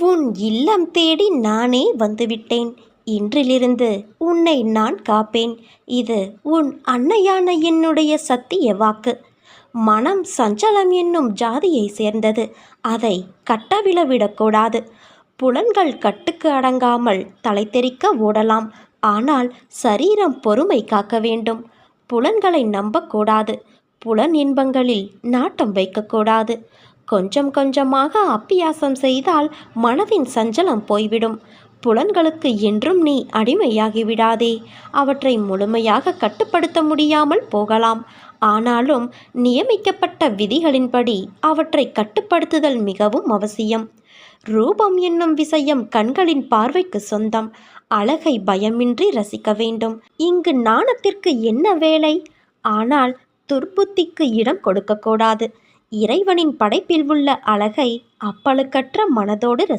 உன் இல்லம் தேடி நானே வந்துவிட்டேன். இன்றிலிருந்து உன்னை நான் காப்பேன். இது உன் அன்னையான என்னுடைய சத்திய வாக்கு. மனம் சஞ்சலம் என்னும் ஜாதியை சேர்ந்தது. அதை கட்டவிழ விடக்கூடாது புலன்கள் கட்டுக்கு அடங்காமல் தலை தெறிக்க ஓடலாம். ஆனால் சரீரம் பொறுமை காக்க வேண்டும். புலன்களை நம்பக்கூடாது. புலன் இன்பங்களில் நாட்டம் வைக்கக்கூடாது. கொஞ்சம் கொஞ்சமாக அப்பியாசம் செய்தால் மனதின் சஞ்சலம் போய்விடும். புலன்களுக்கு என்றும் நீ அடிமையாகி விடாதே அவற்றை முழுமையாக கட்டுப்படுத்த முடியாமல் போகலாம். ஆனாலும் நியமிக்கப்பட்ட விதிகளின்படி அவற்றை கட்டுப்படுத்துதல் மிகவும் அவசியம். ரூபம் என்னும் விஷயம் கண்களின் பார்வைக்கு சொந்தம். அழகை பயமின்றி ரசிக்க வேண்டும். இங்கு நாணத்திற்கு என்ன வேலை? ஆனால் துர்புத்திக்கு இடம் கொடுக்கக்கூடாது. இறைவனின் படைப்பில் உள்ள அழகை அப்பழுக்கற்ற மனதோடு ரசி